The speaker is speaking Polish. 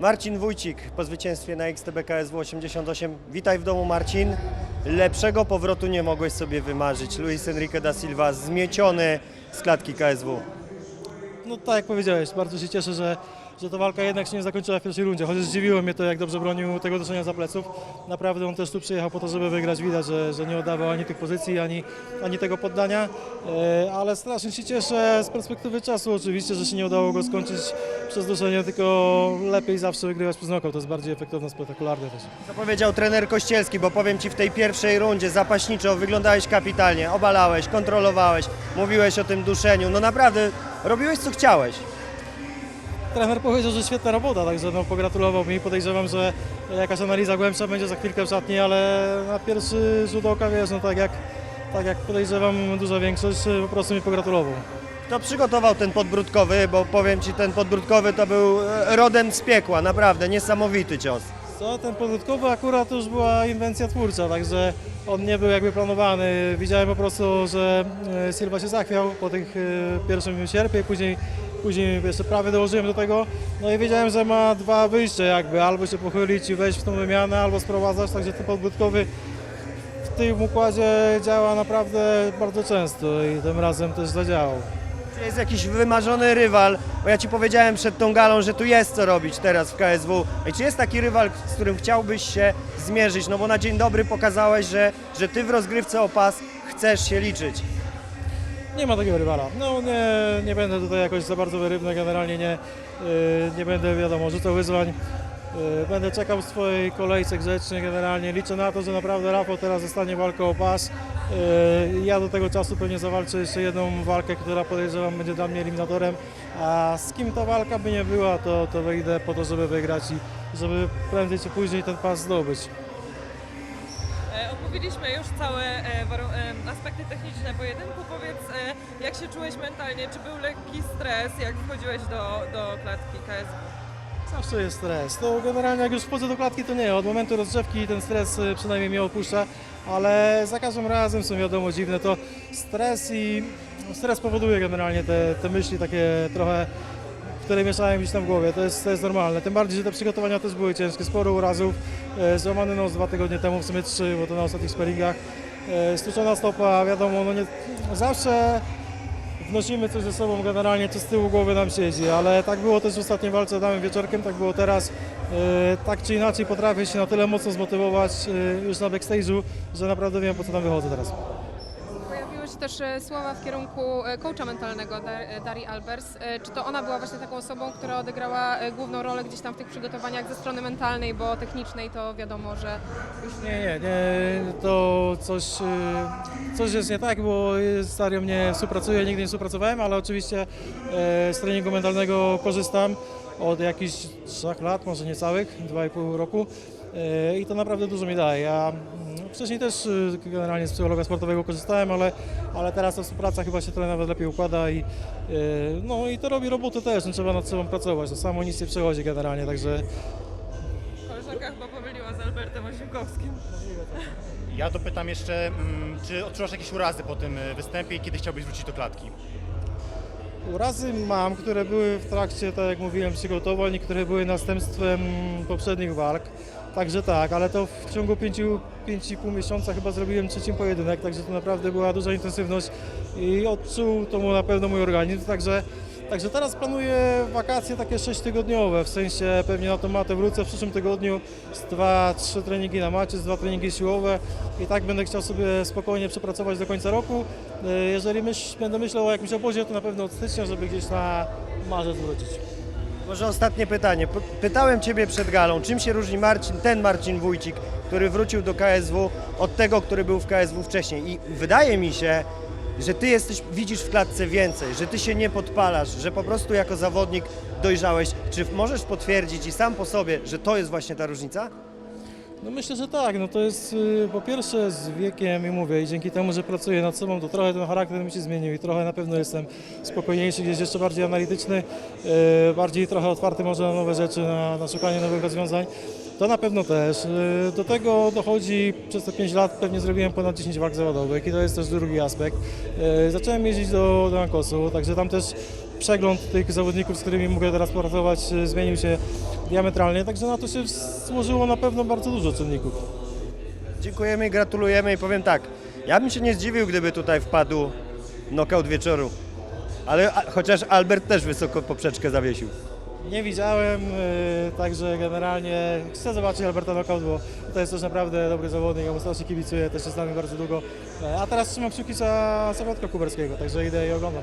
Marcin Wójcik po zwycięstwie na XTB KSW 88. Witaj w domu Marcin. Lepszego powrotu nie mogłeś sobie wymarzyć. Luis Enrique da Silva zmieciony z klatki KSW. No tak jak powiedziałeś, bardzo się cieszę, że, że ta walka jednak się nie zakończyła w pierwszej rundzie, chociaż zdziwiło mnie to, jak dobrze bronił tego uderzenia za pleców. Naprawdę on też tu przyjechał po to, żeby wygrać. Widać, że, że nie oddawał ani tych pozycji, ani, ani tego poddania, e, ale strasznie się cieszę z perspektywy czasu oczywiście, że się nie udało go skończyć przez duszenie, tylko lepiej zawsze wygrywać przez knockout. To jest bardziej efektowne, spektakularne też. Co powiedział trener Kościelski, bo powiem Ci w tej pierwszej rundzie zapaśniczo wyglądałeś kapitalnie, obalałeś, kontrolowałeś, mówiłeś o tym duszeniu. No naprawdę robiłeś co chciałeś. Trener powiedział, że świetna robota, także no, pogratulował mi. Podejrzewam, że jakaś analiza głębsza będzie za chwilkę w szatni, ale na pierwszy rzut oka, wiesz, no tak jak, tak jak podejrzewam duża większość, po prostu mi pogratulował. Kto przygotował ten podbródkowy, bo powiem Ci, ten podbródkowy to był e, rodem z piekła, naprawdę niesamowity cios. Co, ten podwódkowy akurat to już była inwencja twórcza, także on nie był jakby planowany. Widziałem po prostu, że e, Silva się zachwiał po tych e, pierwszym sierpie, później, później jeszcze prawie dołożyłem do tego. No i wiedziałem, że ma dwa wyjścia jakby, albo się pochylić i wejść w tą wymianę, albo sprowadzać, także ten podbródkowy w tym układzie działa naprawdę bardzo często i tym razem też zadziałał. Czy jest jakiś wymarzony rywal? Bo ja Ci powiedziałem przed tą galą, że tu jest co robić teraz w KSW. I czy jest taki rywal, z którym chciałbyś się zmierzyć? No bo na dzień dobry pokazałeś, że, że Ty w rozgrywce o pas chcesz się liczyć. Nie ma takiego rywala. No nie, nie będę tutaj jakoś za bardzo wyrywny, generalnie nie, yy, nie będę wiadomo rzucał wyzwań. Yy, Będę czekał w swojej kolejce grzecznie generalnie. Liczę na to, że naprawdę Rafał teraz zostanie walką o pas. Yy, Ja do tego czasu pewnie zawalczę jeszcze jedną walkę, która podejrzewam będzie dla mnie eliminatorem. A z kim ta walka by nie była, to, to wyjdę po to, żeby wygrać i żeby prędzej czy później ten pas zdobyć. Omówiliśmy już całe e, e, aspekty techniczne pojedynku. Powiedz, e, jak się czułeś mentalnie? Czy był lekki stres, jak wchodziłeś do, do klatki KSW? Zawsze jest stres. To generalnie jak już wchodzę do klatki, to nie. Od momentu rozgrzewki ten stres przynajmniej mnie opuszcza, ale za każdym razem są wiadomo dziwne. To stres i stres powoduje generalnie te, te myśli takie trochę, które mieszają gdzieś tam w głowie. To jest, to jest normalne. Tym bardziej, że te przygotowania też były ciężkie. Sporo urazów. E, Złamany nos dwa tygodnie temu, w sumie trzy, bo to na ostatnich sparingach. E, Stuczona stopa, wiadomo, no nie, zawsze wnosimy coś ze sobą generalnie, co z tyłu głowy nam siedzi, ale tak było też w ostatniej walce z Adamem Wieczorkiem, tak było teraz. E, Tak czy inaczej potrafię się na tyle mocno zmotywować e, już na backstage'u, że naprawdę wiem po co tam wychodzę teraz. Się też e, słowa w kierunku e, coacha mentalnego e, Darii Albers. Czy to ona była właśnie taką osobą, która odegrała główną rolę gdzieś tam w tych przygotowaniach ze strony mentalnej, bo technicznej to wiadomo, że Nie, nie, nie, to coś, coś jest nie tak, bo z Darią nie współpracuję, nigdy nie współpracowałem, ale oczywiście z treningu mentalnego korzystam od jakichś trzech lat, może niecałych, dwa i pół roku e, i to naprawdę dużo mi daje. Ja mm, wcześniej też e, generalnie z psychologa sportowego korzystałem, ale, ale teraz ta współpraca chyba się trochę nawet lepiej układa i, e, no, i to robi robotę też, no, trzeba nad sobą pracować, to samo nic nie przechodzi generalnie, także Koleżanka chyba pomyliła z Albertem Osiłkowskim. Ja dopytam jeszcze, mm, czy odczuwasz jakieś urazy po tym y, występie i kiedy chciałbyś wrócić do klatki? Urazy mam, które były w trakcie, tak jak mówiłem, przygotowań które były następstwem poprzednich walk. Także tak, ale to w ciągu 5,5 miesiąca chyba zrobiłem trzeci pojedynek, także to naprawdę była duża intensywność i odczuł to mu na pewno mój organizm. Także, także teraz planuję wakacje takie 6-tygodniowe, w sensie pewnie na tą matę wrócę w przyszłym tygodniu z 2-3 treningi na macie, z 2 treningi siłowe i tak będę chciał sobie spokojnie przepracować do końca roku. E, Jeżeli myśl, będę myślał o jakimś obozie, to na pewno od stycznia, żeby gdzieś na marzec wrócić. Może ostatnie pytanie. Pytałem Ciebie przed galą, czym się różni Marcin, ten Marcin Wójcik, który wrócił do KSW, od tego, który był w KSW wcześniej. I wydaje mi się, że Ty jesteś, widzisz w klatce więcej, że Ty się nie podpalasz, że po prostu jako zawodnik dojrzałeś. Czy możesz potwierdzić i sam po sobie, że to jest właśnie ta różnica? No myślę, że tak. No to jest y, po pierwsze z wiekiem i mówię, i dzięki temu, że pracuję nad sobą, to trochę ten charakter mi się zmienił i trochę na pewno jestem spokojniejszy, gdzieś jeszcze bardziej analityczny, y, bardziej trochę otwarty może na nowe rzeczy, na, na szukanie nowych rozwiązań. To na pewno też. Y, Do tego dochodzi, przez te 5 lat pewnie zrobiłem ponad 10 walk zawodowych i to jest też drugi aspekt. Y, Zacząłem jeździć do, do Ankosu, także tam też przegląd tych zawodników, z którymi mogę teraz pracować, y, zmienił się diametralnie, także na to się złożyło na pewno bardzo dużo czynników. Dziękujemy i gratulujemy i powiem tak, ja bym się nie zdziwił, gdyby tutaj wpadł knockout wieczoru. Ale chociaż Albert też wysoko poprzeczkę zawiesił. Nie widziałem, yy, także generalnie chcę zobaczyć Alberta Knockout, bo to jest też naprawdę dobry zawodnik, ja mu strasznie kibicuję, też jest z nami bardzo długo. E, A teraz trzymam kciuki za Sabatka Kuberskiego, także idę i oglądam.